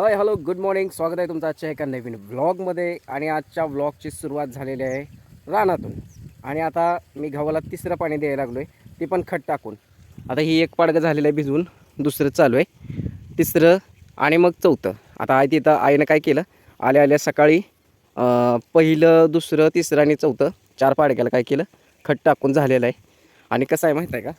Hi hello good morning. स्वागत आहे तुमचं आजच्या एका नवीन व्लॉगमध्ये. आणि आजच्या व्लॉगची सुरुवात झालेली आहे रानातून. आणि आता मी गव्हाला तिसरं पाणी द्यायला लागलो आहे ते पण खट टाकून. आता ही एक पाडगं झालेलं आहे भिजवून. दुसरं चालू आहे. तिसरं आणि मग चौथं. आता आई तिथं आईनं काय केलं? आल्या आल्या सकाळी पहिलं दुसरं तिसरं आणि चौथं चार पाडग्याला काय केलं? खट टाकून झालेलं आहे. आणि कसं आहे माहीत आहे का?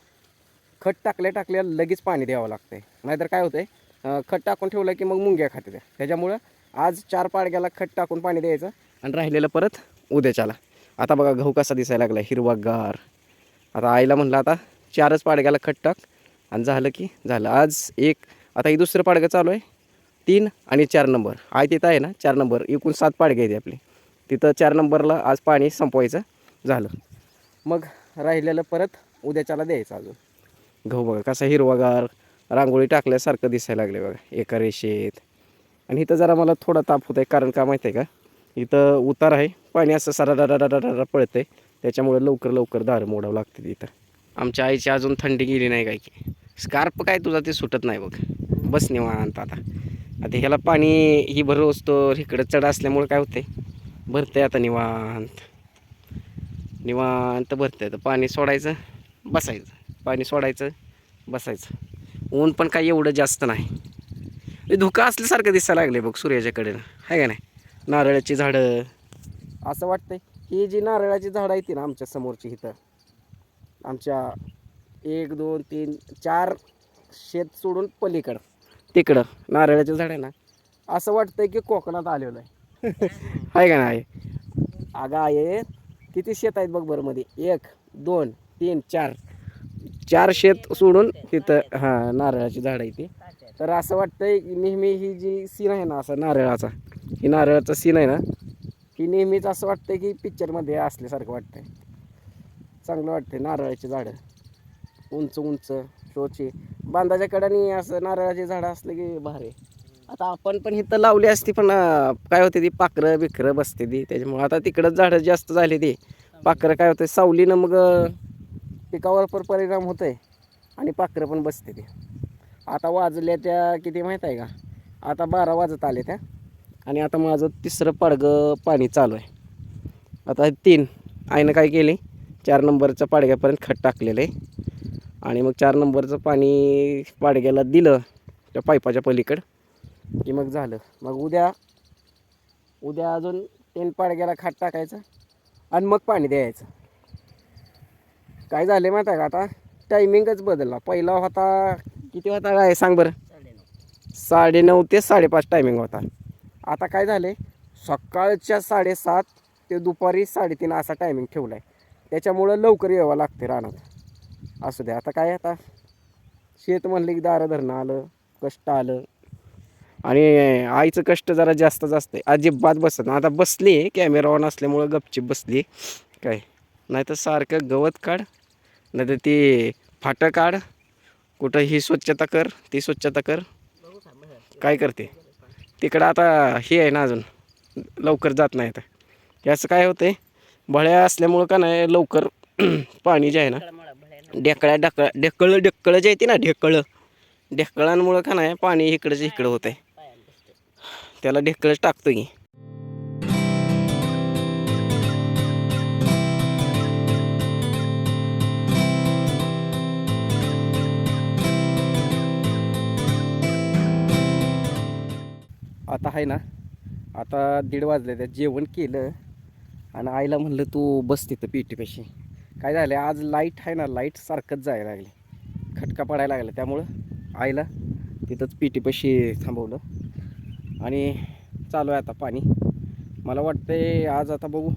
खट टाकल्या टाकल्या लगेच पाणी द्यावं लागतं आहे नाहीतर काय होतं आहे खत टाकून ठेवलं की मग मुंग्या खाते त्या. त्याच्यामुळं आज चार पाडग्याला खत टाकून पाणी द्यायचं आणि राहिलेलं परत उद्याच्याला. आता बघा गहू कसा दिसायला लागला हिरवागार. आता आईला म्हणलं आता चारच पाडग्याला खत टाक. आणि झालं की झालं. आज एक आता ही दुसरं पाडगं चालू आहे. तीन आणि चार नंबर. आय तिथं आहे ना चार नंबर. एकूण सात पाडगे आहेत आपली. तिथं चार नंबरला आज पाणी संपवायचं झालं. मग राहिलेलं परत उद्याच्याला द्यायचं अजून. गहू बघा कसा हिरवागार. रांगोळी टाकल्यासारखं दिसायला लागले बघा. एका रेषेत. आणि इथं जरा मला थोडा ताप होत आहे कारण का माहिती आहे का? इथं उतार आहे. पाणी असं सरा पळतं आहे त्याच्यामुळे लवकर लवकर दारं मोडावं लागते इथं. आमच्या आईची अजून थंडी गेली नाही काय की. स्कार्प काय तुझा ते सुटत नाही बघ. बस निवांत आता. आता ह्याला पाणी ही भर असतो. इकडं चढ असल्यामुळे काय होते भरतंय आता निवांत. निवांत भरतंय. तर पाणी सोडायचं बसायचं. पाणी सोडायचं बसायचं. ऊन पण काही एवढं जास्त नाही. हे धुका असल्यासारखं दिसायला लागले बघ सूर्याच्याकडे. आहे का नाही? नारळाची झाडं. असं वाटतंय. ही जी नारळाची झाडं आहेत ना आमच्या समोरची इथं. आमच्या एक दोन तीन चार शेत सोडून पलीकडं. तिकडं. नारळाचं झाड आहे ना असं वाटतंय की कोकणात आलेलं आहे. आहे का नाही? अगं आहे किती शेत आहेत बघ बरं मध्ये. एक दोन तीन चार. चार शेत सोडून तिथं हां नारळाची झाडं आहे ती. तर असं वाटतंय की नेहमी ही जी सीन आहे ना असं नारळाचा ही नारळाचा सीन आहे ना ही नेहमीच असं वाटतंय की पिक्चरमध्ये असल्यासारखं वाटतंय. चांगलं वाटतंय नारळाची झाडं. उंच उंच शोची. बांधाच्या कडाने असं नारळाची झाडं असलं की भारी. आता आपण पण इथं लावली असती पण काय होते ती पाखरं बिखरं बसते ती. त्याच्यामुळे आता तिकडंच झाडं जास्त झाली ती. पाखरं काय होतं सावलीनं मग पिकावर पण परिणाम होत आहे आणि पाखरं पण बसते ते. आता वाजल्या त्या किती माहीत आहे का? आता बारा वाजत आले त्या आणि आता माझं तिसरं पाडगं पाणी चालू आहे. आता तीन आईनं काय केले चार नंबरच्या पाडग्यापर्यंत खत टाकलेलं आहे आणि मग चार नंबरचं पाणी पाडग्याला दिलं त्या पाईपाच्या पलीकडं की मग झालं. मग उद्या उद्या अजून तीन पाडग्याला खाट टाकायचं आणि मग पाणी द्यायचं. काय झालं माहिती आहे का? आता टायमिंगच बदलला. पहिला होता किती होता काय सांग बरं? साडेनऊ ते साडेपाच टायमिंग होता. आता काय झाले सकाळच्या साडेसात ते दुपारी साडेतीन असा टायमिंग ठेवला आहे त्याच्यामुळं लवकर यावं लागते रानात. असू द्या आता काय आता? शेत म्हणलं की दारं धरणं आलं कष्ट आलं. आणि आईचं कष्ट जरा जास्त जास्त आहे. अजिबात बसत नाही. आता बसली कॅमेरा ऑन असल्यामुळं गपचीप बसली काय? नाही तर सारखं गवत काढ नाही तर ती फाटं काढ. कुठं ही स्वच्छता कर ती स्वच्छता कर. काय करते? तिकडं आता हे आहे ना अजून लवकर जात नाही आता. याचं काय होतंय? भळ्या असल्यामुळं का नाही लवकर पाणी जे आहे ना ढेकळ्या ढकळ ढेकळं ढेकळं जे येते ना ढेकळं. ढेकळांमुळं का नाही पाणी इकडंच इकडं होतं आहे त्याला ढेकळंच टाकतो की आता आहे ना आता दीड वाजले त्या जेवण केलं आणि आईला म्हणलं तू बस तिथं पेटीपाशी काय झालं आज लाइट आहे ना लाइट सारखंच जायला लागली. खटका पडायला लागला. त्यामुळं आईला तिथंच पेटीपाशी थांबवलं. आणि चालू आहे आता पाणी. मला वाटतंय आज आता बघू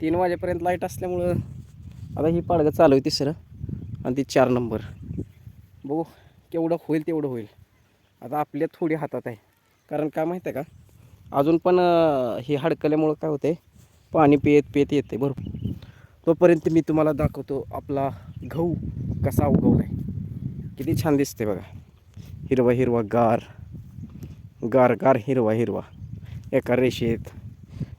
तीन वाजेपर्यंत लाइट असल्यामुळं आता ही पाडगं चालू आहे तिसरं आणि ती चार नंबर. बघू केवढं होईल तेवढं होईल. आता आपल्या थोडी हातात आहे. कारण काय माहीत आहे का? अजून पण हे हडकल्यामुळं काय होते पाणी पियत पियत येते भरपूर. तोपर्यंत मी तुम्हाला दाखवतो आपला गहू कसा उगवला आहे किती छान दिसते बघा. हिरवा हिरवा गार गार गार हिरवा हिरवा. एका रेषेत.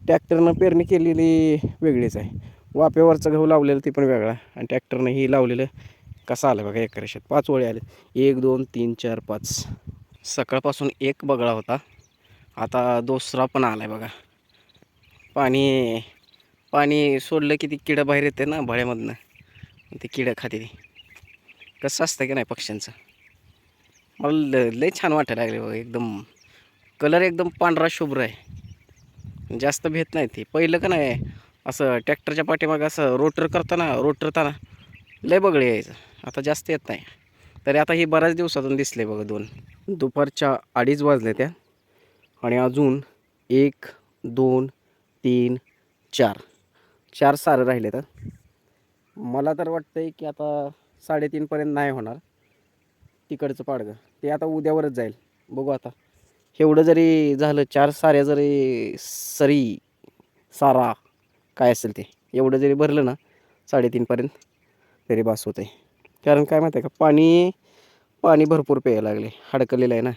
ट्रॅक्टरनं पेरणी केलेली वेगळीच आहे. वापेवरचं गहू लावलेलं ते पण वेगळा. आणि ट्रॅक्टरनं ही लावलेलं कसं आलं बघा एका रेषेत. पाच ओळी आले एक दोन तीन चार पाच. सकाळपासून एक बगळा होता. आता दुसरा पण आला आहे बघा. पाणी पाणी सोडलं की ती किडं बाहेर येते ना भळ्यामधनं. ते किडं खाते ती. कसं असतं की नाही पक्ष्यांचं? मला ल- लय छान वाटायला लागले बघा एकदम. कलर एकदम पांढरा शुभ्र आहे. जास्त भेट नाही ती. पहिलं का नाही असं ट्रॅक्टरच्या पाठीमागं असं रोटर करताना रोटरताना लय बगळे यायचं. आता जास्त येत नाही. तरी आता ही बऱ्याच दिवसातून दिसले बघा दोन. दुपारच्या अडीच वाजल्या त्या आणि अजून एक दोन तीन चार. चार सारं राहिले तर. मला तर वाटतं आहे की आता साडेतीनपर्यंत नाही होणार. तिकडचं पाडगं. ते आता उद्यावरच जाईल. बघू आता. एवढं जरी झालं चार साऱ्या जरी सरी सारा काय असेल ते. एवढं जरी भरलं ना साडेतीनपर्यंत तरी बास होते कारण काय माहिती आहे का पाणी पाणी भरपूर प्यायला लागले. हडकलेलं आहे ना.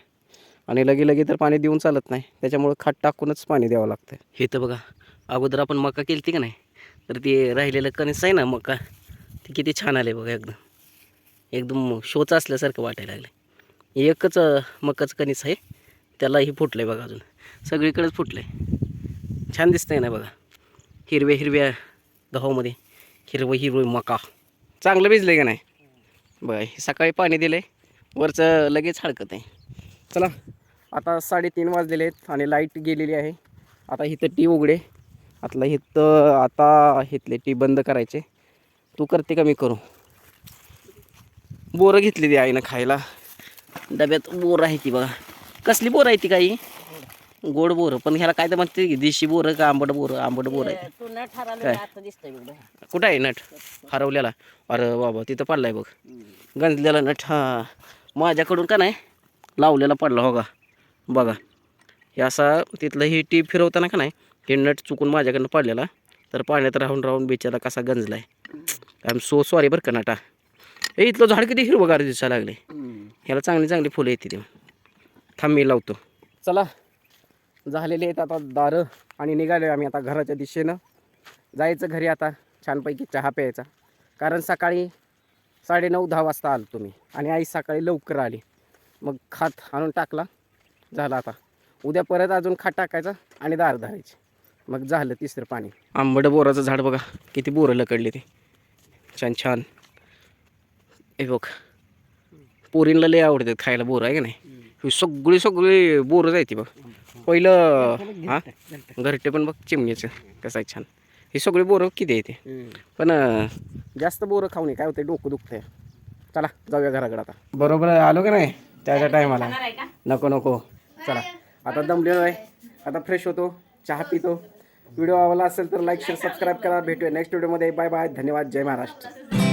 आणि लगे लगे तर पाणी देऊन चालत नाही. त्याच्यामुळं खाट टाकूनच पाणी द्यावं लागतं हे तर बघा अगोदर आपण मका केली ती का नाही? तर ते राहिलेलं कणीस आहे ना मका ते किती छान आले बघा एकदम. एकदम शोचं असल्यासारखं वाटायला लागलं एकच मकाचं कणीस आहे. त्यालाही फुटलं आहे बघा अजून. सगळीकडेच फुटलं आहे छान दिसतंय ना बघा. हिरव्या हिरव्या गव्हामध्ये हिरवं हिरवं मका. चांगलं भिजलं आहे का नाही? बघा सकाळी पाणी दिलं आहे वरचं लगेच हडकत आहे. चला आता साडेतीन वाजलेले आहेत आणि लाइट गेलेली आहे. आता इथं टी उघडे. आतला इथं आता इथले टी बंद करायचे. तू करते का मी करू? बोरं घेतली ती आईनं खायला. डब्यात बोरं आहे ती बघा. कसली बोरं आहे ती काही? गोड बोरं. पण ह्याला काय तर म्हणते की देशी बोरं का आंबट बोरं? आंबट बोरं आहे. न. कुठं आहे नट? हरवलेला. अरे बाबा तिथं पडलाय बघ. गंजलेला नट. हा. माझ्याकडून का नाही? लावलेला पडला हो का? बघा. हे असा तिथलं ही टीप फिरवताना का नाही हे नट चुकून माझ्याकडनं पडलेला. तर पाण्यात राहून राहून बिचारा कसा गंजलाय. आय एम सो सॉरी बरं का नटा. ए इथलं झाड किती हिरवगार दिसायला लागले. ह्याला चांगली चांगली फुलं येते ते. थांब मी लावतो. चला. झालेले आहेत आता दारं आणि निघालो आम्ही आता घराच्या दिशेनं. जायचं घरी आता छानपैकी चहा प्यायचा. कारण सकाळी साडेनऊ दहा वाजता आलो तुम्ही. आणि आई सकाळी लवकर आली. मग खात आणून टाकला. झाला आता. उद्या परत अजून खात टाकायचा आणि दार धरायचे. मग झालं तिसरं पाणी. आंबट बोराचं झाड बघा. किती बोरं लकडली ते. छान छान. हे बघ. पोरींला लय आवडतात खायला बोरं आहे का नाही? ही सगळी सगळी बोरं जायती बघ. पहिलं हां? घरटे पण बघ चिमणीचं. कसं आहे छान. ही सगळी बोरं किती येते. पण जास्त बोरं खाऊ नये काय होते डोकं दुखतंय. चला जाऊया घराकडे आता. बरोबर आलो का नाही? त्याच्या टायमाला नको नको. चला. आता दमलेलो आहे. आता फ्रेश होतो चहा पितो. व्हिडिओ आवडला असेल तर लाईक शेअर सबस्क्राईब करा. भेटूया नेक्स्ट व्हिडिओमध्ये बाय बाय धन्यवाद. जय महाराष्ट्र.